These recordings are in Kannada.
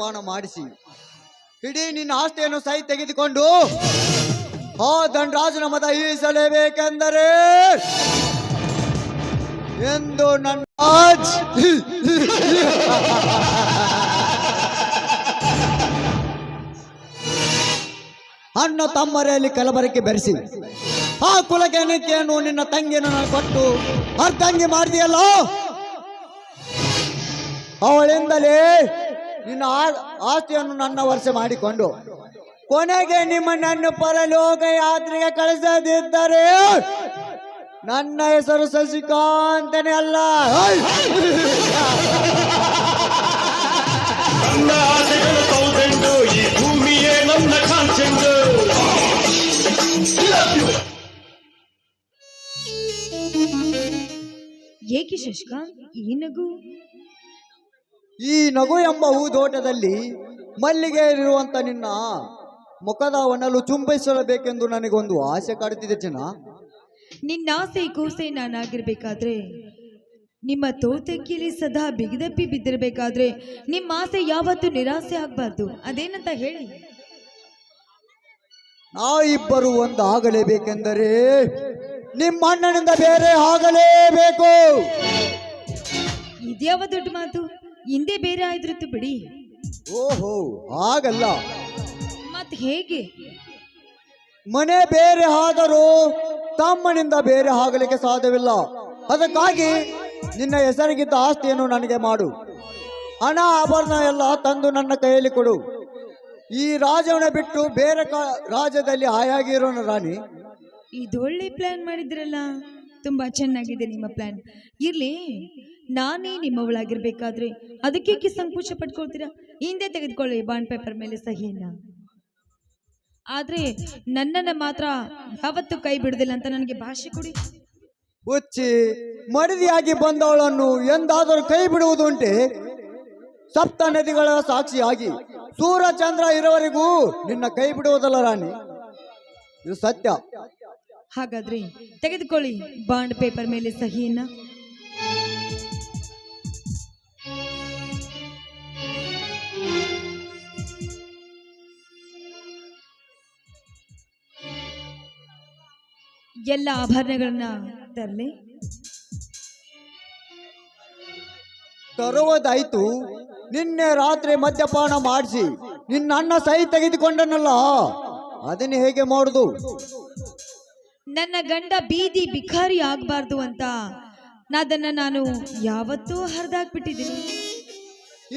ಮದ್ಯಪಾನ ಮಾಡಿಸಿ. ಇಡೀ ನಿನ್ನ ಆಸ್ತಿಯನ್ನು ಸೈ ತೆಗೆದುಕೊಂಡು ಆ ದಂಡರಾಜನ ಮತ ಈಸಲೇಬೇಕೆಂದರೆ ಎಂದು ನನ್ನ ಅಣ್ಣ ತಮ್ಮರೆಯಲ್ಲಿ ಕಲಬರಕ್ಕೆ ಬೆರೆಸಿ. ಆ ಕುಲಗೆಣಿಕೆಯನ್ನು ನಿನ್ನ ತಂಗಿಯನ್ನು ನಾನು ಕೊಟ್ಟು ಅರ್ಧಂಗಿ ಮಾಡಿದೆಯಲ್ಲ? ಅವಳಿಂದಲೇ ನಿನ್ನ ಆ- ಆಸ್ತಿಯನ್ನು ನನ್ನ ವರ್ಷ ಮಾಡಿಕೊಂಡು ಕೊನೆಗೆ ನಿಮ್ಮ ನನ್ನ ಪರಲೋಕ ಯಾತ್ರೆಗೆ ಕಳಿಸದಿದ್ದರೆ ನನ್ನ ಹೆಸರು ಶಶಿಕಾಂತನೇ ಅಲ್ಲ. ಈ ಭೂಮಿಯೇ ನನ್ನ ಕಾಂಚೆಂಡು ಏಕೆ ಶಶಿಕಾಂತ್ ಈ ನಗು? ಈ ನಗು ಎಂಬ ಹೂದೋಟದಲ್ಲಿ ಮಲ್ಲಿಗೆ ಇರುವಂತ ನಿನ್ನ ಮುಖದ ಒಣಲು ಚುಂಬಿಸಲಬೇಕೆಂದು ನನಗೊಂದು ಆಸೆ ಕಾಡುತ್ತಿದೆ ಜನ ನಿನ್ನ ಆಸೆ ಕೂಸೆ ನಾನಾಗಿರ್ಬೇಕಾದ್ರೆ ನಿಮ್ಮ ತೋತಕ್ಕಿಲಿ ಸದಾ ಬಿಗಿದಪ್ಪಿ ಬಿದ್ದಿರಬೇಕಾದ್ರೆ ನಿಮ್ಮ ಆಸೆ ಯಾವತ್ತೂ ನಿರಾಸೆ ಆಗ್ಬಾರ್ದು. ಅದೇನಂತ ಹೇಳಿ. ನಾವಿಬ್ಬರು ಒಂದು ಆಗಲೇಬೇಕೆಂದರೆ ನಿಮ್ಮ ಅಣ್ಣನಿಂದ ಬೇರೆ ಆಗಲೇಬೇಕು. ಇದ್ಯಾವ ದೊಡ್ಡ ಮಾತು? ಹಿಂದೆ ಬೇರೆ ಆಯ್ದ್ರಿತ್ತು ಬಿಡಿ. ಓಹೋ ಹಾಗಲ್ಲ. ಮತ್ ಹೇಗೆ? ಮನೆ ಬೇರೆ ಆದರೂ ತಮ್ಮನಿಂದ ಬೇರೆ ಆಗಲಿಕ್ಕೆ ಸಾಧ್ಯವಿಲ್ಲ. ಅದಕ್ಕಾಗಿ ನಿನ್ನ ಹೆಸರಿಗಿದ್ದ ಆಸ್ತಿಯನ್ನು ನನಗೆ ಮಾಡು. ಹಣ ಆಭರಣ ಎಲ್ಲ ತಂದು ನನ್ನ ಕೈಯಲ್ಲಿ ಕೊಡು. ಈ ರಾಜವನ್ನ ಬಿಟ್ಟು ಬೇರೆ ಕ- ರಾಜ್ಯದಲ್ಲಿ ಹಾಯಾಗಿರೋಣ ರಾಣಿ. ಇದೊಳ್ಳೆ ಪ್ಲಾನ್ ಮಾಡಿದ್ರಲ್ಲ. ತುಂಬಾ ಚೆನ್ನಾಗಿದೆ ನಿಮ್ಮ ಪ್ಲಾನ್ ಇರ್ಲಿ ನಾನೇ ನಿಮ್ಮವಳಾಗಿರ್ಬೇಕಾದ್ರೆ ಅದಕ್ಕೇಕೆ ಸಂಕೋಚ ಪಟ್ಕೊಳ್ತೀರಾ ಹಿಂದೆ ತೆಗೆದುಕೊಳ್ಳಿ ಬಾಂಡ್ ಪೇಪರ್ ಮೇಲೆ ಸಹಿಯನ್ನ. ಆದ್ರೆ ನನ್ನನ್ನು ಮಾತ್ರ ಯಾವತ್ತೂ ಕೈ ಬಿಡುದಿಲ್ಲ ಅಂತ ನನಗೆ ಭಾಷೆ ಕೊಡಿ. ಹುಚ್ಚಿ ಮಡದಿಯಾಗಿ ಬಂದವಳನ್ನು ಎಂದಾದರೂ ಕೈ ಬಿಡುವುದುಂಟೆ ಸಪ್ತ ನದಿಗಳ ಸಾಕ್ಷಿಯಾಗಿ ಸೂರ ಚಂದ್ರ ಇರುವವರೆಗೂ ನಿನ್ನ ಕೈ ಬಿಡುವುದಲ್ಲ ರಾಣಿ. ಇದು ಸತ್ಯ. ಹಾಗಾದ್ರೆ ತೆಗೆದುಕೊಳ್ಳಿ ಬಾಂಡ್ ಪೇಪರ್ ಮೇಲೆ ಸಹಿಯನ್ನ. ಎಲ್ಲ ಆಭರಣಗಳನ್ನ ತರಲಿ. ತರುವುದಾಯ್ತು ನಿನ್ನೆ ರಾತ್ರಿ ಮದ್ಯಪಾನ ಮಾಡಿಸಿ ನಿನ್ನ ಅಣ್ಣ ಸಹಿ ತೆಗೆದುಕೊಂಡನಲ್ಲ ಅದನ್ನ ಹೇಗೆ ಮಾಡುದು? ನನ್ನ ಗಂಡ ಬೀದಿ ಬಿಖಾರಿ ಆಗ್ಬಾರ್ದು ಅಂತ ಅದನ್ನ ನಾನು ಯಾವತ್ತೂ ಹರಿದಾಕ್ಬಿಟ್ಟಿದ್ದೀನಿ.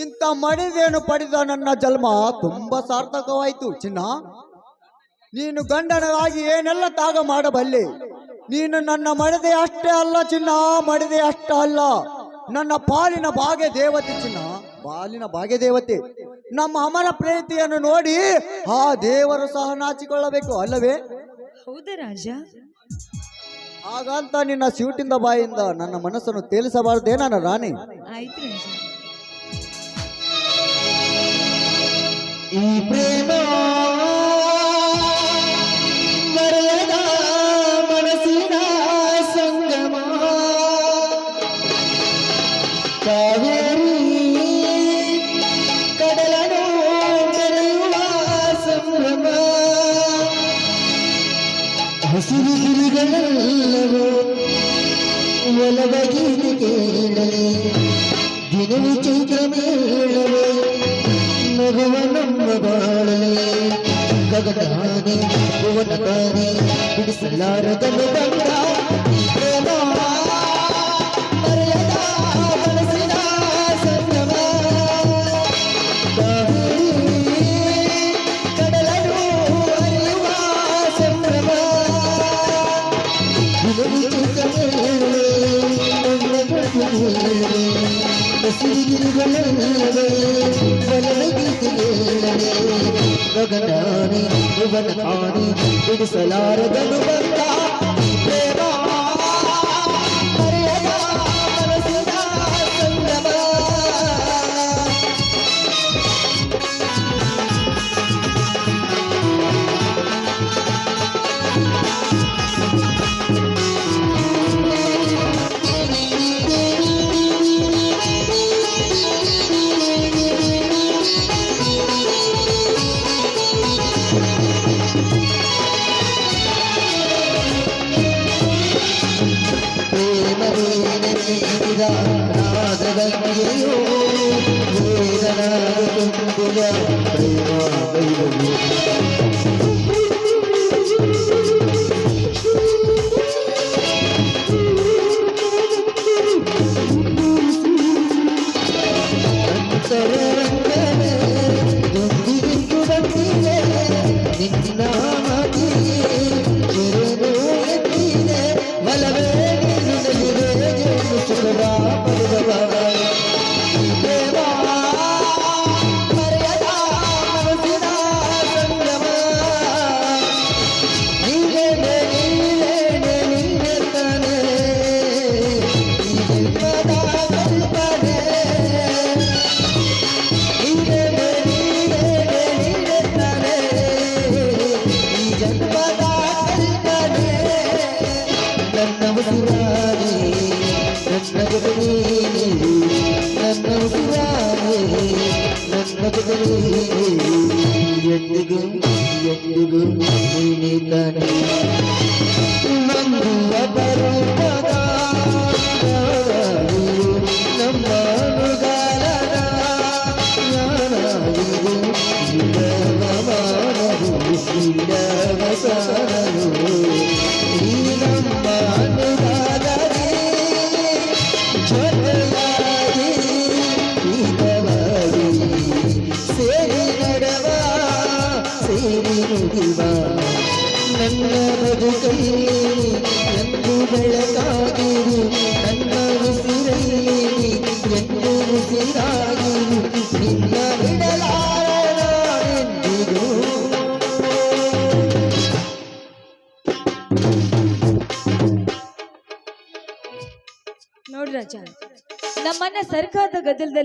ಇಂಥ ಮಡಿದೇನು ಪಡೆದ ನನ್ನ ಜನ್ಮ? ತುಂಬಾ ಸಾರ್ಥಕವಾಯ್ತು ಚಿನ್ನ. ನೀನು ಗಂಡನಾಗಿ ಏನೆಲ್ಲ ತಾಗ ಮಾಡಬಲ್ಲೆ? ನೀನು ನನ್ನ ಮಡದೆ ಅಷ್ಟೇ ಅಲ್ಲ ಚಿನ್ನ ಮಡದೆ ಅಷ್ಟೇ ಅಲ್ಲ. ನನ್ನ ಪಾಲಿನ ಭಾಗ್ಯ ದೇವತೆ ಚಿನ್ನ ಪಾಲಿನ ಭಾಗ್ಯ ದೇವತೆ. ನಮ್ಮ ಅಮರ ಪ್ರೀತಿಯನ್ನು ನೋಡಿ ಆ ದೇವರು ಸಹ ನಾಚಿಕೊಳ್ಳಬೇಕು ಅಲ್ಲವೇ? ಹೌದು ರಾಜ. ಹಾಗಂತ ನಿನ್ನ ಸ್ಯೂಟಿಂದ ಬಾಯಿಂದ ನನ್ನ ಮನಸ್ಸನ್ನು ತೇಲಿಸಬಾರದೇ ನನ್ನ ರಾಣಿ. ಆಯ್ತು ಈ ಪ್ರೇಮ ಗಗನಾನಿ ಭುವನದಾನಿ ಬಿಡಿಸಲಾರದನು ಬಂದ ಪ್ರೇಮ ಮರೆಯದ ಮನಸ್ಸಿನ ಸತ್ಯವ ಕಡಲನು ಅರಿಯುವ ಸಂಭ್ರಮ ಗಗನ ಭುವನ ಕಾಣಿ ಬಿಡಿಸಲಾರದನು ಬಂದ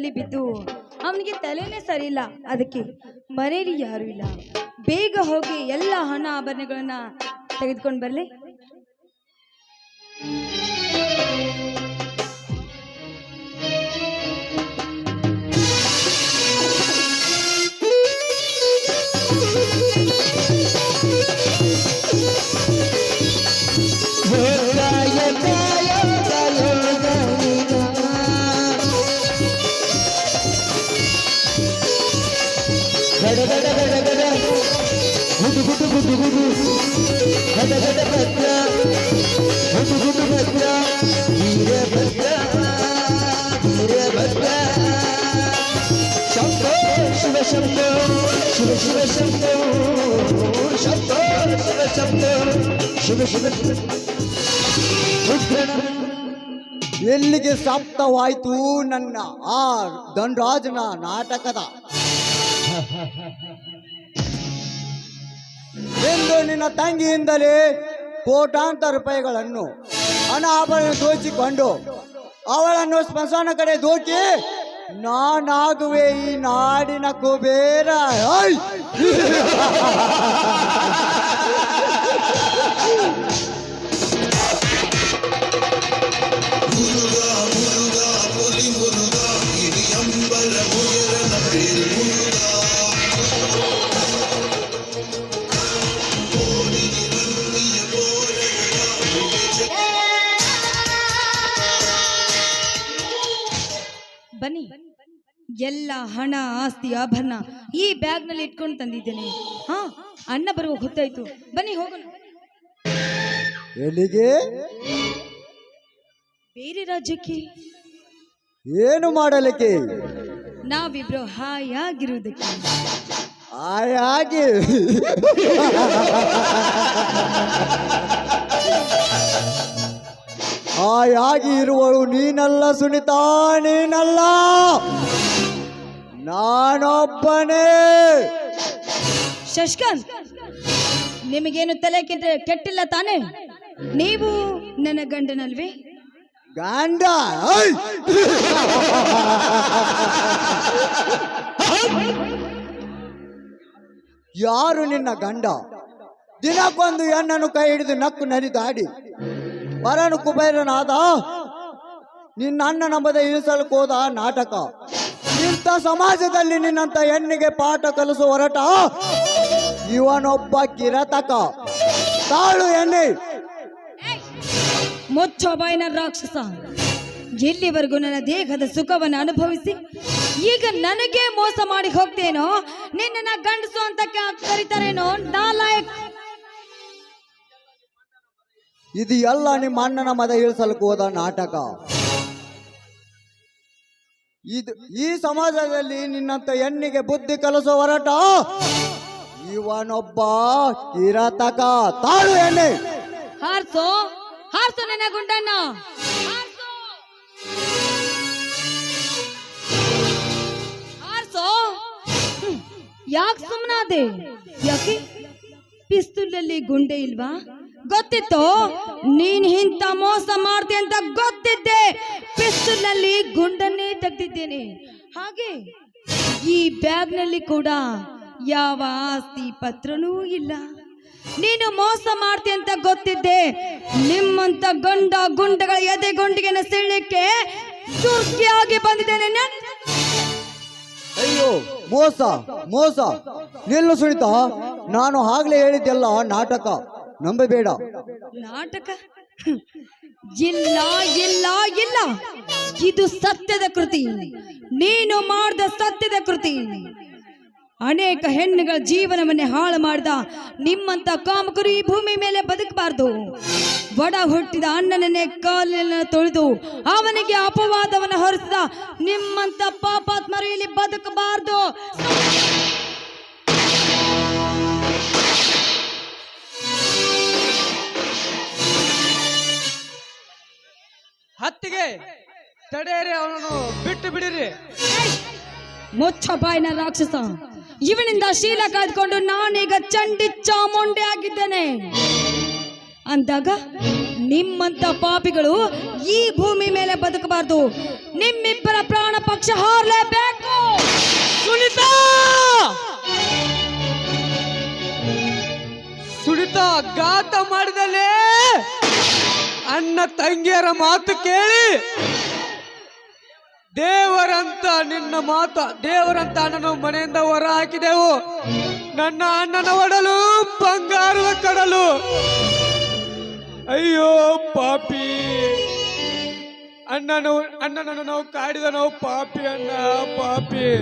ಗದ್ದಲದಲ್ಲಿ ಬಿದ್ದು ಅವನಿಗೆ ತಲೆನೇ ಇಲ್ಲ ಅದಕ್ಕೆ ಮನೇಲಿ ಯಾರು ಇಲ್ಲ. ಬೇಗ ಹೋಗಿ ಎಲ್ಲ ಹಣ ಆಭರಣಗಳನ್ನ ತೆಗೆದುಕೊಂಡು ಬರಲಿ. ಕಾಯ ಶುಭ ಶುಭ ಎಲ್ಲಿಗೆ ಸಪ್ತವಾಯ್ತು ನನ್ನ ಆ ಧನರಾಜನ ನಾಟಕದ? ಎಂದು ನಿನ್ನ ತಂಗಿಯಿಂದಲೇ ಕೋಟಾಂತರ ರೂಪಾಯಿಗಳನ್ನು ಹಣ ಆಭರಣ ದೋಚಿಕೊಂಡು ಅವಳನ್ನು ಸ್ಮಶಾನ ಕಡೆ ದೋಚಿ ನಾನಾಗುವೆ ಈ ನಾಡಿನ ಕುಬೇರ. ಎಲ್ಲ ಹಣ ಆಸ್ತಿ ಆಭರಣ ಈ ಬ್ಯಾಗ್ನಲ್ಲಿ ಇಟ್ಕೊಂಡು ತಂದಿದ್ದೇನೆ. ಹಾ ಅಣ್ಣ ಬರುವ ಗೊತ್ತಾಯ್ತು. ಬನ್ನಿ ಹೋಗೋಣ. ಎಲ್ಲಿಗೆ? ಬೇರೆ ರಾಜ್ಯಕ್ಕೆ. ಏನು ಮಾಡಲಿಕ್ಕೆ? ನಾವಿಬ್ರು ಹಾಯಾಗಿರುವುದಕ್ಕೆ. ಹಾಯಾಗಿ. ಹಾಯಾಗಿ ಇರುವಳು ನೀನಲ್ಲ ಸುನಿತಾ ನೀನಲ್ಲ. ನಾನೊಬ್ಬನೇ. ಶಶಿಕಾಂತ್ ನಿಮಗೇನು ತಲೆ ಕೆಟ್ಟ ಕೆಟ್ಟಿಲ್ಲ ತಾನೇ? ನೀವು ನನ್ನ ಗಂಡನಲ್ವೇ? ಗಂಡ ಐ! ಯಾರು ನಿನ್ನ ಗಂಡ? ದಿನಕ್ಕೊಂದು ಹೆಣ್ಣನ್ನು ಕೈ ಹಿಡಿದು ನಕ್ಕು ನರಿದಾಡಿ ವರನು ಕುಬೇರನಾದ ನಿನ್ನ ಅಣ್ಣ ನಂಬದ ಇಳಿಸಲು ಹೋದ ನಾಟಕ. ಇಂಥ ಸಮಾಜದಲ್ಲಿ ನಿನ್ನಂತ ಹೆಣ್ಣಿಗೆ ಪಾಠ ಕಲಿಸು ಹೊರಟ ಇವನೊಬ್ಬ ಕಿರತಕ. ತಾಳು ಎಣ್ಣೆ ಮುಚ್ಚೋ ಬಾಯಿನ ರಾಕ್ಷಸ. ಎಲ್ಲಿವರೆಗೂ ನನ್ನ ದೇಹದ ಸುಖವನ್ನು ಅನುಭವಿಸಿ ಈಗ ನನಗೆ ಮೋಸ ಮಾಡಿ ಹೋಗ್ತೇನೋ? ನಿನ್ನ ಗಂಡಸು ಅಂತ ಕರಿತಾರೇನೋ ಕರೀತಾರೇನೋ? ನಾಲಾಯಕ್ ಇದು ಎಲ್ಲ ನಿಮ್ಮ ಅಣ್ಣನ ಮದ ಇಳಿಸಲಿಕ್ಕೆ ಹೋದ ನಾಟಕ. ಇದು ಈ ಸಮಾಜದಲ್ಲಿ ನಿನ್ನಂತ ಹೆಣ್ಣಿಗೆ ಬುದ್ಧಿ ಕಲಿಸೋ ಹೊರಟ ಇವನೊಬ್ಬ ಕಿರತಕ. ತಾಳು ಎಣ್ಣೆ. ಹಾರ್ಸು. ಹಾರ್ಸು ನನ್ನ ಹಾರ್ಸೋ. ಯಾಕೆ ಸುಮ್ಮನಾದೆ ಯಾಕೆ? ಪಿಸ್ತೂಲಲ್ಲಿ ಗುಂಡೆ ಇಲ್ವಾ? ಗೊತ್ತಿತ್ತು? ನೀನ್ ಇಂಥ ಮೋಸ ಮಾಡ್ದೆ ಅಂತ ಗೊತ್ತಿದ್ದೆ. ಪಿಸ್ತೂಲಲ್ಲಿ ಗುಂಡನ್ನೇ ತೆಗ್ದಿದ್ದೇನೆ. ಹಾಗೆ ಈ ಬ್ಯಾಗ್ನಲ್ಲಿ ಕೂಡ ಯಾವ ಆಸ್ತಿ ಪತ್ರನೂ ಇಲ್ಲ. ನೀನು ಮೋಸ ಮಾಡ್ತಿ ಅಂತ ಗೊತ್ತಿದ್ದೆ. ನಿಮ್ಮಂತ ಗಂಡ ಗುಂಡಗಳ ಎದೆ ಗುಂಡಿಗೆನ ಸೀಳಲಿಕ್ಕೆ ಸುರ್ಖಿಯಾಗಿ ಬಂದಿದ್ದೇನೆ. ಅಯ್ಯೋ, ಮೋಸ ಮೋಸ. ನಿಲ್ಲು ಸುನಿತಾ, ನಾನು ಆಗ್ಲೇ ಹೇಳಿದ್ದೆಲ್ಲ ನಾಟಕ. ನಂಬಬೇಡ. ನಾಟಕ. ಇಲ್ಲ ಇಲ್ಲ ಇಲ್ಲ. ಇದು ಸತ್ಯದ ಕೃತಿ. ನೀನು ಮಾಡಿದ ಸತ್ಯದ ಕೃತಿ. ಅನೇಕ ಹೆಣ್ಣುಗಳ ಜೀವನವನ್ನೇ ಹಾಳು ಮಾಡಿದ ನಿಮ್ಮಂತ ಕಾಮಕರು ಈ ಭೂಮಿ ಮೇಲೆ ಬದುಕಬಾರ್ದು. ಬಡ ಹುಟ್ಟಿದ ಅಣ್ಣನನ್ನೇ ಕಾಲಿನ ತೊಳೆದು ಅವನಿಗೆ ಅಪವಾದವನ್ನು ಹೊರಿಸಿದ ನಿಮ್ಮಂತ ಪಾಪಾತ್ಮರು ಇಲ್ಲಿ ಬದುಕಬಾರ್ದು. ಹತ್ತಿಗೆ ತಡೆಯರಿ ಅವನನ್ನು ಬಿಟ್ಟು ಬಿಡಿರಿ. ಮುಚ್ಚ ಬಾಯಿನ ರಾಕ್ಷಸ. ಇವನಿಂದ ಶೀಲ ಕಾಯ್ದುಕೊಂಡು ನಾನೀಗ ಚಂಡಿ ಚಾಮುಂಡಿ ಆಗಿದ್ದೇನೆ. ಅಂದಾಗ ನಿಮ್ಮಂತ ಪಾಪಿಗಳು ಈ ಭೂಮಿ ಮೇಲೆ ಬದುಕಬಾರ್ದು. ನಿಮ್ಮಿಬ್ಬರ ಪ್ರಾಣ ಪಕ್ಷ ಹಾರಲೇಬೇಕು. ಸುನಿತಾ! ಸುನಿತಾ ಘಾತ ಮಾಡಿದಲ್ಲಿ ಅಣ್ಣ ತಂಗಿಯರ ಮಾತು ಕೇಳಿ. ದೇವರಂತ ನಿನ್ನ ಮಾತು, ದೇವರಂತ ಅಣ್ಣನ ಮನೆಯಿಂದ ಹೊರ ಹಾಕಿದೆವು ನನ್ನ ಅಣ್ಣನ ಒಡಲು, ಬಂಗಾರದ ಕಡಲು. ಅಯ್ಯೋ ಪಾಪಿ. ಅಣ್ಣನ, ಅಣ್ಣನನ್ನು ನಾವು ಕಾಡಿದ ನಾವು ಪಾಪಿ ಅಣ್ಣ, ಪಾಪಿ.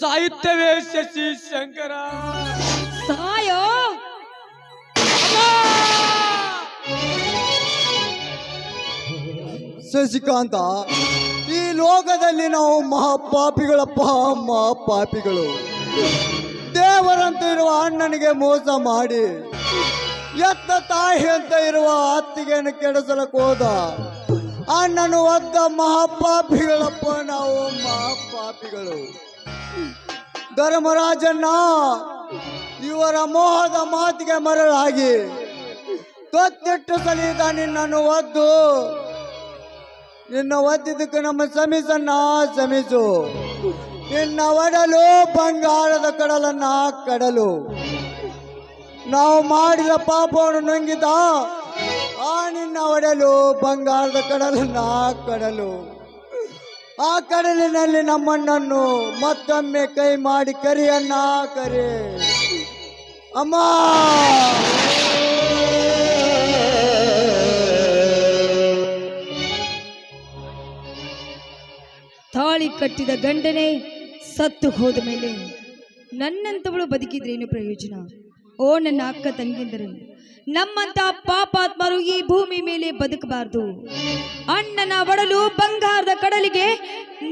ಸಾಹಿತ್ಯವೇ ಶಶಿ ಶಂಕರ. ಸಾಯೋ. ಶಶಿಕಾಂತ ಈ ಲೋಕದಲ್ಲಿ ನಾವು ಮಹಾಪಾಪಿಗಳಪ್ಪ ಮಹಾಪಾಪಿಗಳು. ದೇವರಂತ ಇರುವ ಅಣ್ಣನಿಗೆ ಮೋಸ ಮಾಡಿ ಎತ್ತ ತಾಯಿ ಅಂತ ಇರುವ ಅತ್ತಿಗೆಯನ್ನು ಕೆಡಿಸಲಕ್ಕೆ ಹೋದ. ಅಣ್ಣನು ಒದ್ದ ಮಹಾಪಾಪಿಗಳಪ್ಪ, ನಾವು ಮಹಾಪಾಪಿಗಳು. ಧರ್ಮರಾಜನ್ನ ಇವರ ಮೋಹದ ಮಾತಿಗೆ ಮರಳಾಗಿ ತೊತ್ತಿಟ್ಟು ಸಲಿದ ನಿನ್ನನ್ನು ಒದ್ದು ನಿನ್ನ ಒದ್ದಿದ್ದಕ್ಕೆ ನಮ್ಮ ಸಮಿಸನ್ನ ಸಮಿಸು. ನಿನ್ನ ಒಡಲು ಬಂಗಾರದ ಕಡಲನ್ನ ಕಡಲು. ನಾವು ಮಾಡಿದ ಪಾಪವನ್ನು ನುಂಗಿದ ಆ ನಿನ್ನ ಒಡಲು ಬಂಗಾರದ ಕಡಲನ್ನ ಕಡಲು. ಆ ಕಡಲಿನಲ್ಲಿ ನಮ್ಮಣ್ಣನ್ನು ಮತ್ತೊಮ್ಮೆ ಕೈ ಮಾಡಿ ಕರಿಯನ್ನ ಕರಿ. ಅಮ್ಮ! ತಾಳಿ ಕಟ್ಟಿದ ಗಂಡನೇ ಸತ್ತು ಹೋದ ಮೇಲೆ ನನ್ನಂತವಳು ಬದುಕಿದ್ರೇನು ಪ್ರಯೋಜನ? ಓ ನನ್ನ ಅಕ್ಕ ತಂಗಿಂದರು, ನಮ್ಮಂತ ಪಾಪಾತ್ಮರು ಈ ಭೂಮಿ ಮೇಲೆ ಬದುಕಬಾರ್ದು. ಅಣ್ಣನ ಒಡಲು ಬಂಗಾರದ ಕಡಲಿಗೆ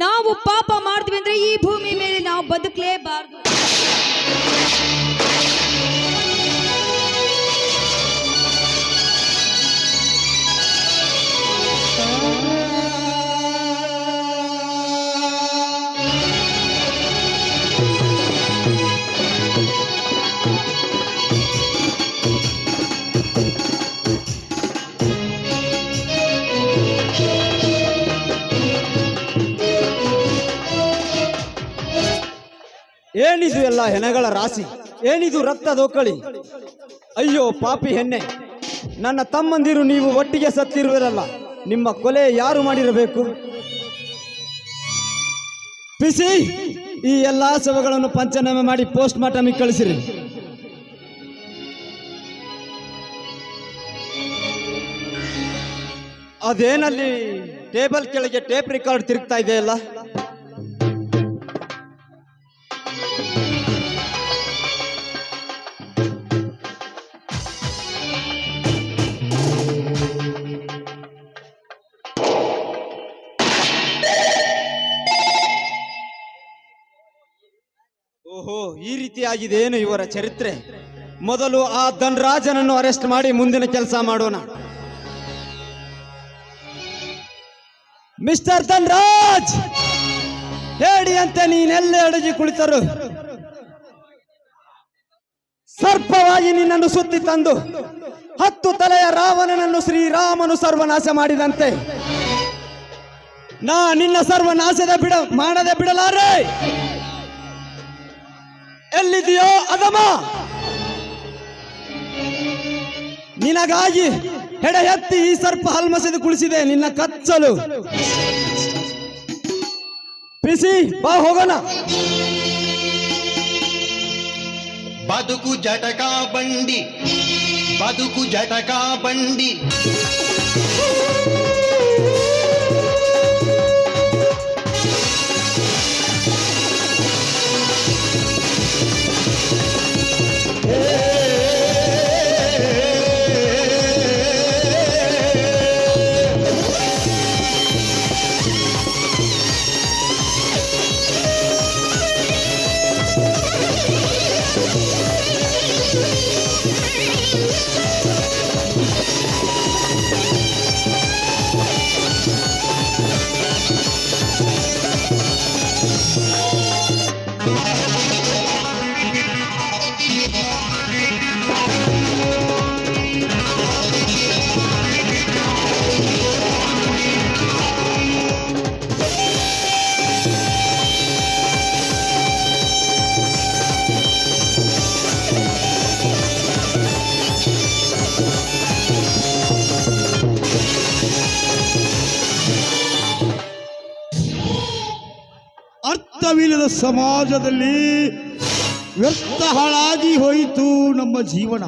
ನಾವು ಪಾಪ ಮಾಡ್ತೀವಿ ಅಂದ್ರೆ ಈ ಭೂಮಿ ಮೇಲೆ ನಾವು ಬದುಕಲೇಬಾರ್ದು. ಏನಿದು ಎಲ್ಲ ಹೆಣಗಳ ರಾಶಿ? ಏನಿದು ರಕ್ತದೋಕಳಿ ಅಯ್ಯೋ ಪಾಪಿ ಹೆಣ್ಣೆ, ನನ್ನ ತಮ್ಮಂದಿರು ನೀವು ಒಟ್ಟಿಗೆ ಸತ್ತಿರುವಿರಲ್ಲ, ನಿಮ್ಮ ಕೊಲೆ ಯಾರು ಮಾಡಿರಬೇಕು? ಪಿಸಿ ಈ ಎಲ್ಲಾ ಶವಗಳನ್ನು ಪಂಚನಾಮೆ ಮಾಡಿ ಪೋಸ್ಟ್ ಮಾರ್ಟಮಿಗೆ ಕಳಿಸಿರಿ. ಅದೇನಲ್ಲಿ ಟೇಬಲ್ ಕೆಳಗೆ ಟೇಪ್ ರೆಕಾರ್ಡ್ ತಿರುಗ್ತಾ ಇದೆಯಲ್ಲ? ಈ ರೀತಿಯಾಗಿದೆ ಏನು ಇವರ ಚರಿತ್ರೆ? ಮೊದಲು ಆ ಧನ್ರಾಜನನ್ನು ಅರೆಸ್ಟ್ ಮಾಡಿ ಮುಂದಿನ ಕೆಲಸ ಮಾಡೋಣ. ಮಿಸ್ಟರ್ ಧನ್ರಾಜ್ ಹೇಳಿ ಅಂತ ನೀನೆಲ್ಲೇ ಅಡಗಿ ಕುಳಿತರು. ಸರ್ಪವಾಗಿ ನಿನ್ನನ್ನು ಸುತ್ತಿ ತಂದು ಹತ್ತು ತಲೆಯ ರಾವಣನನ್ನು ಶ್ರೀರಾಮನು ಸರ್ವನಾಶ ಮಾಡಿದಂತೆ. ನಾ ನಿನ್ನ ಸರ್ವನಾಶದ ಬಿಡ ಮಾಡದೆ ಬಿಡಲಾರೆ. ಎಲ್ಲಿದೆಯೋ ಅದಮ ನಿನಗಾಗಿ ಹೆಡ ಎತ್ತಿ ಈ ಸರ್ಪ ಹಲ್ಮಸೆದು ಕುಳಿಸಿದೆ, ನಿನ್ನ ಕಚ್ಚಲು. ಪಿಸಿ, ಬಾ ಹೋಗೋಣ. ಬದುಕು ಜಟಕ ಬಂಡಿ, ಬದುಕು ಜಟಕಾ ಬಂಡಿ. ಸಮಾಜದಲ್ಲಿ ವ್ಯರ್ಥ ಹಾಳಾಗಿ ಹೋಯಿತು ನಮ್ಮ ಜೀವನ.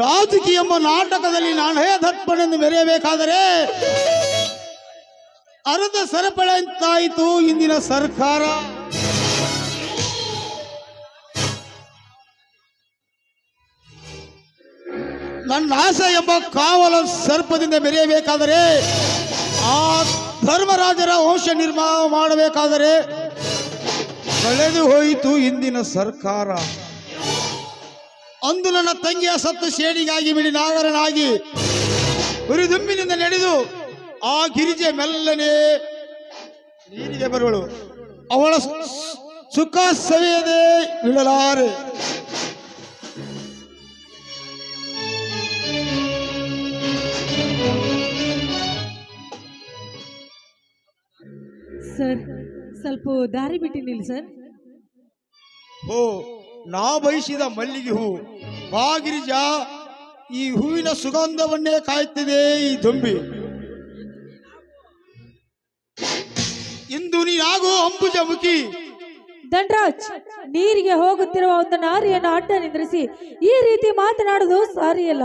ರಾಜಕೀಯ ನಾಟಕದಲ್ಲಿ ನಾನು ದರ್ಪಣೆಂದು ಮೆರೆಯಬೇಕಾದರೆ ಅರ್ಧ ಸರಪಳಂತಾಯಿತು ಇಂದಿನ ಸರ್ಕಾರ. ನನ್ನ ಆಸೆ ಎಂಬ ಕಾವಲ ಸರ್ಪದಿಂದ ಮೆರೆಯಬೇಕಾದರೆ ಆ ಧರ್ಮರಾಜರ ವಂಶ ನಿರ್ಮಾಣ ಮಾಡಬೇಕಾದರೆ ಕಳೆದು ಹೋಯಿತು ಇಂದಿನ ಸರ್ಕಾರ. ಅಂದು ನನ್ನ ತಂಗಿಯ ಸತ್ತು ಶೇಣಿಗಾಗಿ ಬಿಡಿ ನಾಗರನಾಗಿ ಹುರಿದುಂಬಿನಿಂದ ನಡೆದು ಆ ಗಿರಿಜೆ ಮೆಲ್ಲನೆ ನೀರಿಗೆ ಬರುವಳು. ಅವಳ ಸುಖ ಸವಿಯದೆ ಇಳಲಾರೆ ಸರ್ ಸ್ವಲ್ಪ ದಾರಿ ಬಿಟ್ಟಿನಿಲ್ಲ ಸರ್. ಓ ನಾ ಬಯಸಿದ ಮಲ್ಲಿಗೆ ಹೂ. ಬಾಗಿರಿಜ ಈ ಹೂವಿನ ಸುಗಂಧವನ್ನೇ ಕಾಯುತ್ತಿದೆ ಈ ದೊಂಬಿ. ಇಂದು ನೀನಾಗೋ ಅಂಬುಜ ಮುಖಿ. ದಂಡರಾಜ್ ನೀರಿಗೆ ಹೋಗುತ್ತಿರುವ ಒಂದು ನಾರಿಯನ್ನು ಅಡ್ಡ ನಿಂದ್ರಿಸಿ ಈ ರೀತಿ ಮಾತನಾಡುವುದು ಸಾರಿಯಲ್ಲ.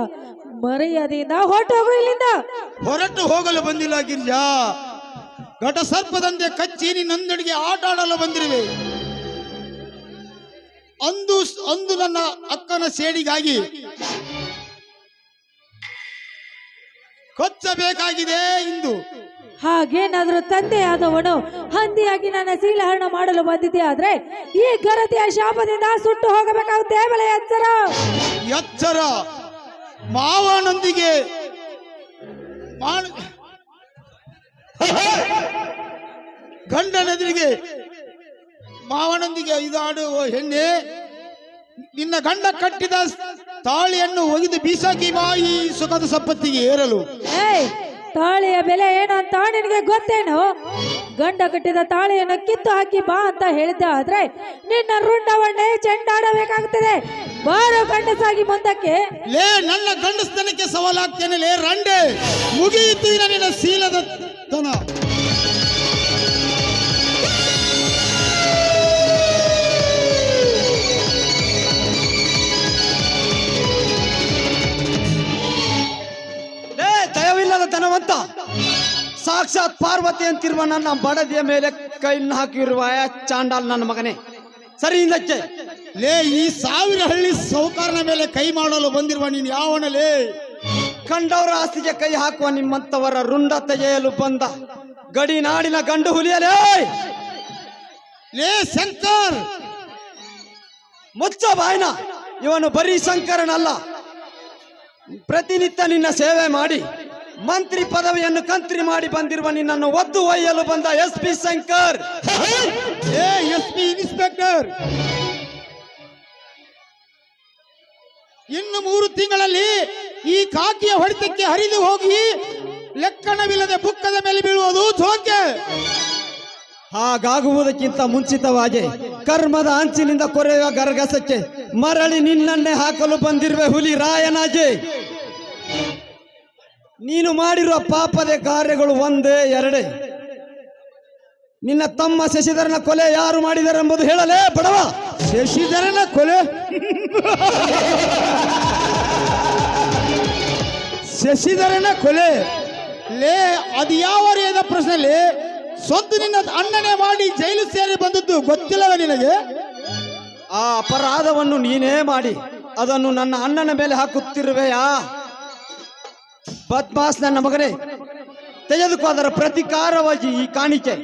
ಮರ್ಯಾದೆಯಿಂದ ಹೊರಟು ಹೋಗು ಇಲ್ಲಿಂದ. ಹೊರಟು ಹೋಗಲು ಬಂದಿಲ್ಲ ಗಿರಿಜಾ. ಘಟ ಸರ್ಪದಂತೆ ಕಚ್ಚಿ ನಿನ್ನೊಂದಿಗೆ ಆಟ ಆಡಲು ಬಂದಿರುವೆ. ಅಂದು ಅಂದು ನನ್ನ ಅಕ್ಕನ ಸೇಡಿಗಾಗಿ ಕೊಚ್ಚಬೇಕಾಗಿದೆ ಇಂದು. ಹಾಗೇನಾದ್ರೂ ತಂದೆಯಾದವನು ಹಂದಿಯಾಗಿ ನನ್ನ ಸೀಲಹರಣ ಮಾಡಲು ಬಂದಿದ್ದೆ ಆದ್ರೆ ಈ ಗರತಿಯ ಶಾಪದಿಂದ ಸುಟ್ಟು ಹೋಗಬೇಕಾಗುತ್ತೆ ಎಚ್ಚರ. ಎಚ್ಚರ. ಮಾವನೊಂದಿಗೆ ಮಾವ- ಗಂಡನೆದುರಿಗೆ ಮಾವನೊಂದಿಗೆ ಇದಾಡುವ ಹೆಣ್ಣೆ, ನಿನ್ನ ಗಂಡ ಕಟ್ಟಿದ ತಾಳಿಯನ್ನು ಒಗೆದು ಬೀಸಾಕಿ ಬಾ ಈ ಸುಖದ ಸಂಪತ್ತಿಗೆ ಏರಲು. ತಾಳಿಯ ಬೆಲೆ ಏನು ಅಂತ ನಿನಗೆ ಗೊತ್ತೇನು? ಗಂಡ ಕಟ್ಟಿದ ತಾಳಿಯನ್ನು ಕಿತ್ತು ಹಾಕಿ ಬಾ ಅಂತ ಹೇಳಿದ್ದೆ ಆದ್ರೆ ನಿನ್ನ ರುಂಡವನ್ನೇ ಚೆಂಡಾಡಬೇಕಾಗುತ್ತದೆ ಬಾರೋ ಗಂಡಸಾಗಿ ಮುಂದಕ್ಕೆ ಲೇ ನನ್ನ ಗಂಡಸ್ತನಕ್ಕೆ ಸವಾಲಾಗ್ತೇನೆ ಲೇ ರಂಡೆ. ಮುಗಿಯಿತು ನನ್ನ ಶೀಲದ ತನ ಲೇ ದಯವಿಲ್ಲದ ತನವಂತ ಸಾಕ್ಷಾತ್ ಪಾರ್ವತಿ ಅಂತಿರುವ ನನ್ನ ಬಡದಿಯ ಮೇಲೆ ಕೈ ಹಾಕಿರುವ ಚಾಂಡಾಲ್ ನನ್ನ ಮಗನೇ. ಸರಿ ಹಿಂದಕ್ಕೆ. ಲೇ ಈ ಸಾವಿರ ಹಳ್ಳಿ ಸೌಕಾರನ ಮೇಲೆ ಕೈ ಮಾಡಲು ಬಂದಿರುವ ನೀನು ಯಾವನಲೇ ಕಂಡವರ ಆಸ್ತಿಗೆ ಕೈ ಹಾಕುವ ನಿಮ್ಮಂತವರ ರುಂಡ ತೆಗೆಯಲು ಬಂದ ಗಡಿ ನಾಡಿನ ಗಂಡು ಹುಲಿಯಲೇ ಲೇ! ಶಂಕರ್! ಮುಚ್ಚ ಬಾಯ್ನ. ಇವನು ಬರೀ ಶಂಕರನಲ್ಲ. ಪ್ರತಿನಿತ್ಯ ನಿನ್ನ ಸೇವೆ ಮಾಡಿ ಮಂತ್ರಿ ಪದವಿಯನ್ನು ಕಂತ್ರಿ ಮಾಡಿ ಬಂದಿರುವ ನಿನ್ನನ್ನು ಒದ್ದು ಒಯ್ಯಲು ಬಂದ S P Shankar. S P inspector! ಇನ್ನು ಮೂರು ತಿಂಗಳಲ್ಲಿ ಈ ಕಾಕಿಯ ಹೊಡೆತಕ್ಕೆ ಹರಿದು ಹೋಗಿ ಲೆಕ್ಕಣವಿಲ್ಲದೆ ಬುಕ್ಕದ ಮೇಲೆ ಬೀಳುವುದು ಸೋಕೆ ಹಾಗಾಗುವುದಕ್ಕಿಂತ ಮುಂಚಿತವಾಗಿ ಕರ್ಮದ ಅಂಚಿನಿಂದ ಕೊರೆಯುವ ಗರಗಸಕ್ಕೆ ಮರಳಿ ನಿನ್ನನ್ನೇ ಹಾಕಲು ಬಂದಿರುವ ಹುಲಿ ರಾಯನಾಜೆ. ನೀನು ಮಾಡಿರುವ ಪಾಪದ ಕಾರ್ಯಗಳು ಒಂದೇ ಎರಡೇ. ನಿನ್ನ ತಮ್ಮ ಶಶಿಧರನ ಕೊಲೆ ಯಾರು ಮಾಡಿದರೆಂಬುದು ಹೇಳಲೇ ಬಡವ. ಶಶಿಧರನ ಕೊಲೆ. ಶಶಿಧರನ ಕೊಲೆ. ಲೇ, ಅದು ಯಾವ ರೀತಿಯ ಪ್ರಶ್ನೆ ಲೇ ಸ್ವಂತ ನಿನ್ನ ಅಣ್ಣನೇ ಮಾಡಿ ಜೈಲು ಸೇರಿ ಬಂದದ್ದು ಗೊತ್ತಿಲ್ಲವ ನಿನಗೆ? ಆ ಅಪರಾಧವನ್ನು ನೀನೇ ಮಾಡಿ, ಅದನ್ನು ನನ್ನ ಅಣ್ಣನ ಮೇಲೆ ಹಾಕುತ್ತಿರುವೆಯಾ? ಬದ್ಮಾಸ್ ನನ್ನ ಮಗನೇ, ತೆಗೆದುಕೋ ಅದರ ಪ್ರತಿಕಾರವಾಗಿ ಈ ಕಾಣಿಕೆ.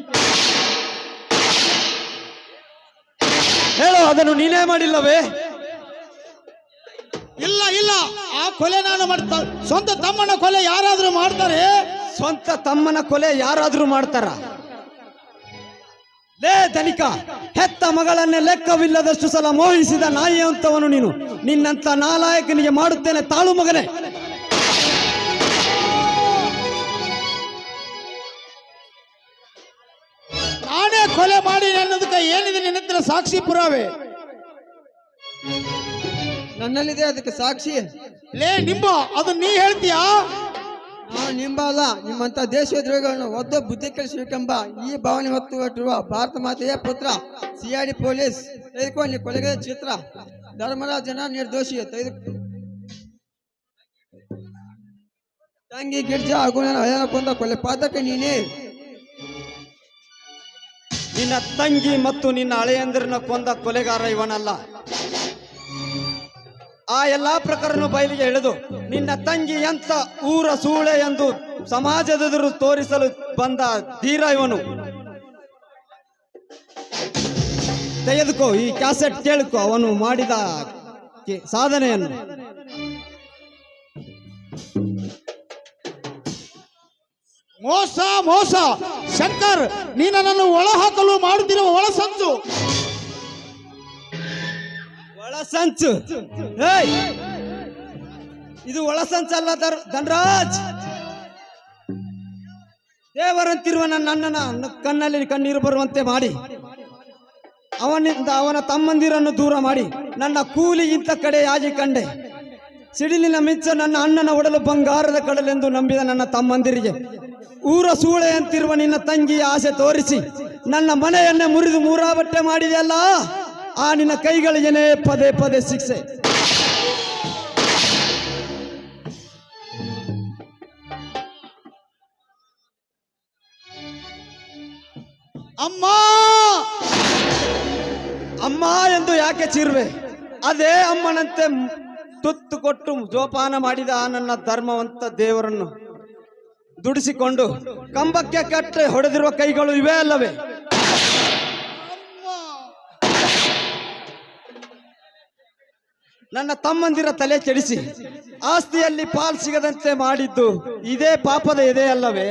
ಹೇಳು ಅದನ್ನು ನೀನೇ ಮಾಡಿಲ್ಲವೇ? ಇಲ್ಲ ಇಲ್ಲ. ಆ ಕೊಲೆ ನಾನು ಮಾಡ್ತಾ ಸ್ವಂತ ತಮ್ಮನ ಕೊಲೆ ಯಾರಾದ್ರೂ ಮಾಡ್ತಾರೆ? ಸ್ವಂತ ತಮ್ಮನ ಕೊಲೆ ಯಾರಾದ್ರೂ ಮಾಡ್ತಾರ? ಲೇ ಧನಿಕ ಹೆತ್ತ ಮಗಳನ್ನೇ ಲೆಕ್ಕವಿಲ್ಲದಷ್ಟು ಸಲ ಮೋಹಿಸಿದ ನಾಯಿ ಅಂತವನು ನೀನು. ನಿನ್ನಂತ ನಾಲಾಯಕನಿಗೆ ಮಾಡುತ್ತೇನೆ ತಾಳು ಮಗನೇ. ಏನಿದೆ ನಿನ್ನ ಹತ್ರ? ಸಾಕ್ಷಿ ಪುರಾವೆ. ನನ್ನಲ್ಲಿದೆ ಅದಕ್ಕೆ ಸಾಕ್ಷಿ. ಲೇ ನಿಂಬ ಅದು ನೀ ಹೇಳ್ತೀಯಾ? ನಿಂಬ ಅಲ್ಲ ನಿಮ್ಮಂತ ದೇಶದ್ರೋಹಿಗಳನ್ನು ಒದ್ದ ಬುದ್ಧಿ ಕಲಿಸಬೇಕೆಂಬ ಈ ಭಾವನೆ ಹೊತ್ತು ಹೊಟ್ಟಿರುವ ಭಾರತ ಮಾತೆಯ ಪುತ್ರ ಸಿಐಡಿ ಪೊಲೀಸ್. ತೆಗೆದುಕೊಂಡು ಕೊಲೆಗೆ ಚಿತ್ರ. ಧರ್ಮರಾಜನ ನಿರ್ದೋಷಿ ತೆಗೆದು ತಂಗಿ ಗಿರ್ಜಾ ಹಾಗೂ ಕೊಂದ ಕೊಲೆ. ಪಾದಕ್ಕೆ ನೀನೇ. ನಿನ್ನ ತಂಗಿ ಮತ್ತು ನಿನ್ನ ಹಳೆಯಂದ್ರನ ಕೊಂದ ಕೊಲೆಗಾರ ಇವನಲ್ಲ. ಆ ಎಲ್ಲಾ ಪ್ರಕರಣ ಬಯಲಿಗೆ ಎಳೆದು, ನಿನ್ನ ತಂಗಿ ಎಂತ ಊರ ಸೂಳೆ ಎಂದು ಸಮಾಜದೆದುರು ತೋರಿಸಲು ಬಂದ ಧೀರ ಇವನು. ತೆಗೆದುಕೋ, ಈ ಕ್ಯಾಸೆಟ್ ಕೇಳಿಕೋ, ಅವನು ಮಾಡಿದ ಸಾಧನೆಯನ್ನು. ಮೋಸ ಮೋಸ. ಶಂಕರ್, ನೀ ನನ್ನನ್ನು ಒಳ ಹಾಕಲು ಮಾಡುತ್ತಿರುವ ಒಳ ಸಂಚು ಒಳಸಂಚು. ಏಯ್! ಇದು ಒಳಸಂಚಲ್ಲ ಅಲ್ಲ ಧನರಾಜ್? ದೇವರಂತಿರುವ ನನ್ನ ಅಣ್ಣನ ಕಣ್ಣಲ್ಲಿ ಕಣ್ಣೀರು ಬರುವಂತೆ ಮಾಡಿ. ಅವನಿಂದ ಅವನ ತಮ್ಮಂದಿರನ್ನು ದೂರ ಮಾಡಿ. ನನ್ನ ಕೂಲಿಗಿಂತ ಕಡೆ ಯಾಜಿ ಕಂಡೆ. ಸಿಡಿಲಿನ ಮಿಂಚ ನನ್ನ ಅಣ್ಣನ ಒಡಲು ಬಂಗಾರದ ಕಡಲೆಂದು ನಂಬಿದ ನನ್ನ ತಮ್ಮಂದಿರಿಗೆ. ಊರ ಸೂಳೆ ಅಂತಿರುವ ನಿನ್ನ ತಂಗಿಯ ಆಸೆ ತೋರಿಸಿ ನನ್ನ ಮನೆಯನ್ನೇ ಮುರಿದು ಮೂರಾಬಟ್ಟೆ ಮಾಡಿದೆಯಲ್ಲ, ಆ ನಿನ್ನ ಕೈಗಳಿಗೆನೇ ಪದೇ ಪದೇ ಶಿಕ್ಷೆ. ಅಮ್ಮ! ಅಮ್ಮ ಎಂದು ಯಾಕೆ ಚೀರುವೆ? ಅದೇ ಅಮ್ಮನಂತೆ ತುತ್ತು ಕೊಟ್ಟು ಜೋಪಾನ ಮಾಡಿದ ಆ ನನ್ನ ಧರ್ಮವಂತ ದೇವರನ್ನು. ದುಡಿಸಿಕೊಂಡು ಕಂಬಕ್ಕೆ ಕಟ್ಟೆ ಹೊಡೆದಿರುವ ಕೈಗಳು ಇವೇ ಅಲ್ಲವೇ? ನನ್ನ ತಮ್ಮಂದಿರ ತಲೆ ಕೆಡಿಸಿ ಆಸ್ತಿಯಲ್ಲಿ ಪಾಲ್ ಸಿಗದಂತೆ ಮಾಡಿದ್ದು ಇದೇ ಪಾಪದ ಎದೆ ಅಲ್ಲವೇ?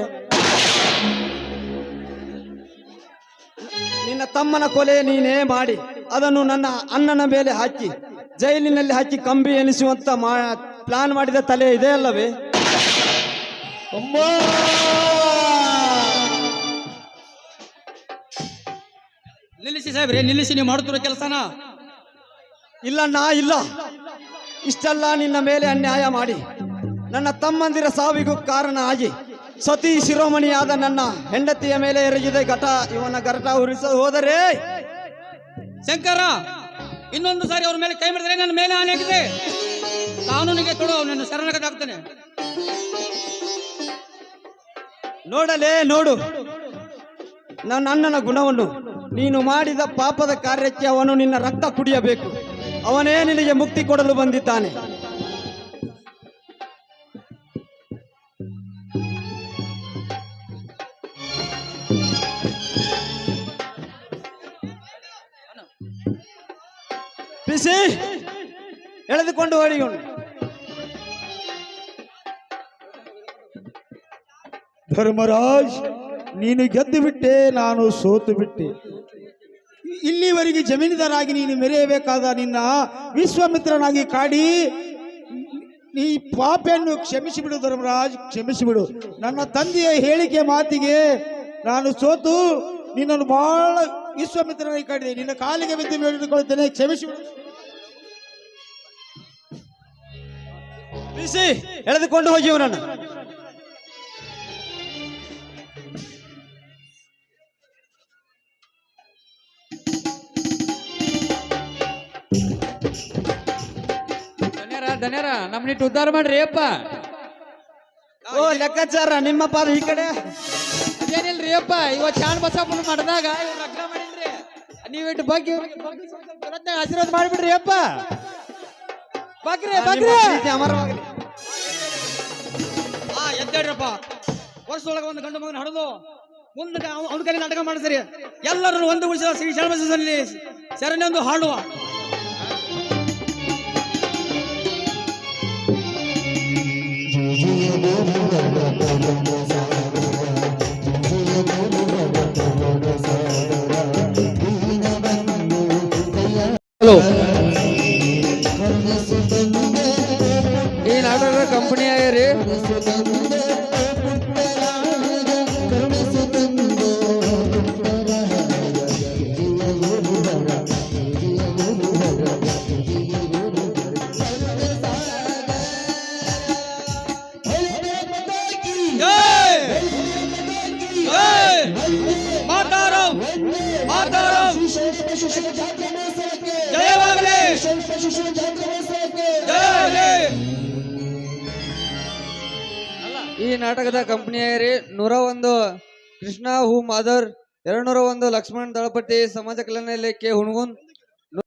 ನಿನ್ನ ತಮ್ಮನ ಕೊಲೆ ನೀನೇ ಮಾಡಿ ಅದನ್ನು ನನ್ನ ಅಣ್ಣನ ಮೇಲೆ ಹಾಕಿ ಜೈಲಿನಲ್ಲಿ ಹಾಕಿ ಕಂಬಿ ಎನಿಸುವಂತ ಪ್ಲಾನ್ ಮಾಡಿದ ತಲೆ ಇದೆ ಅಲ್ಲವೇ? ನಿಲ್ಲಿಸಿ ಸಾಹೇಬ್ರೆ ನಿಲ್ಲಿಸಿ ನೀವು ಮಾಡ್ತಿರೋ ಕೆಲಸನ. ಇಲ್ಲ ನಾ ಇಲ್ಲ. ಇಷ್ಟೆಲ್ಲ ನಿನ್ನ ಮೇಲೆ ಅನ್ಯಾಯ ಮಾಡಿ. ನನ್ನ ತಮ್ಮಂದಿರ ಸಾವಿಗೂ ಕಾರಣ ಆಗಿ ಸತಿ ಶಿರೋಮಣಿಯಾದ ನನ್ನ ಹೆಂಡತಿಯ ಮೇಲೆ ಎರಗಿದೆ ಘಟ. ಇವನ ಗರಟ ಉರಿಸ ಹೋದರೆ ಶಂಕರ ಇನ್ನೊಂದು ಸಾರಿ ಅವ್ರ ಮೇಲೆ ಕೈ ಮಾಡಿದ್ರೆ ನನ್ನ ಮೇಲೆ ಆನೆ ಆಗಿದೆ. ಕಾನೂನಿಗೆ ಕೊಡು ನನ್ನ ಶರಣಗದಾಗ್ತಾನೆ ನೋಡಲೇ, ನೋಡು. ನನ್ನ ಅಣ್ಣನ ಗುಣವನ್ನು. ನೀನು ಮಾಡಿದ ಪಾಪದ ಕಾರ್ಯಕ್ಕೆ ಅವನು ನಿನ್ನ ರಕ್ತ ಕುಡಿಯಬೇಕು. ಅವನೇ ನಿನಗೆ ಮುಕ್ತಿ ಕೊಡಲು ಬಂದಿದ್ದಾನೆ. ಬಿಸಿ. ಎಳೆದುಕೊಂಡು ಹೊಡಿಯೋಣ ಧರ್ಮರಾಜ್ ನೀನು ಗೆದ್ದು ಬಿಟ್ಟೆ, ನಾನು ಸೋತು ಬಿಟ್ಟೆ. ಇಲ್ಲಿವರೆಗೆ ಜಮೀನುದಾರಾಗಿ ನೀನು ಮೆರೆಯಬೇಕಾದ ನಿನ್ನ ವಿಶ್ವಮಿತ್ರನಾಗಿ ಕಾಡಿ ಈ ಪಾಪೆಯನ್ನು ಕ್ಷಮಿಸಿಬಿಡು ಧರ್ಮರಾಜ್, ಕ್ಷಮಿಸಿಬಿಡು. ನನ್ನ ತಂದೆಯ ಹೇಳಿಕೆ ಮಾತಿಗೆ ನಾನು ಸೋತು, ನಿನ್ನನ್ನು ಬಹಳ ವಿಶ್ವಮಿತ್ರನಾಗಿ ಕಾಡಿದೆ. ನಿನ್ನ ಕಾಲಿಗೆ ಬಿದ್ದು ಹೇಳಿಕೊಳ್ಳುತ್ತೇನೆ ಕ್ಷಮಿಸಿಬಿಡು. ಬಿಸಿ, ಎಳೆದುಕೊಂಡು ಹೋಗಿ ಇವನನ್ನು. ಧನ್ಯರ ಧನ್ಯರ ನಮ್ನಿಟ್ಟು ಉದ್ಧಾರ ಮಾಡ್ರಿ ಅಪ್ಪ. ಓ ಲೆಕ್ಕಾಚಾರ ನಿಮ್ಮ ಪಾದ ಈ ಕಡೆ. ಏನಿಲ್ರಿ ಅಪ್ಪ ಇವತ್ ಚಾಣ್ ಬಸಪ್ಪನ ಮಾಡಿದಾಗ ಅಗ್ರ ಮಾಡಿಲ್ರಿ. ನೀವಿಟ್ಟು ಬಗ್ಗೆ ಆಶೀರ್ವಾದ ಮಾಡಿಬಿಡ್ರಿ ಅಪ್ಪ. ಬಗ್ರೆ ಬಗ್ರೆ ಆ ಅಮರವಾಗಲಿ. ಆ ಎದ್ದೇಳ್ರಪ್ಪ. ವರ್ಷದೊಳಗೆ ಒಂದು ಗಂಡು ಮಗನ ಹಡದು ಮುಂದೆ ಅವನ ಕೈಲಿ ನಾಟಕ ಮಾಡಿಸ್ರಿ. ಎಲ್ಲರೂ ಒಂದು ಉಳಿಸಿದ ಶ್ರೀ ಶರಣಬಸವನಲ್ಲಿ ಶರಣೆಂದು ಹಾಡುವ. ದಳಪತಿ ಸಮಾಜ ಕಲ್ಯಾಣ ಇಲಾಖೆ ಹುಣಗುಂದ್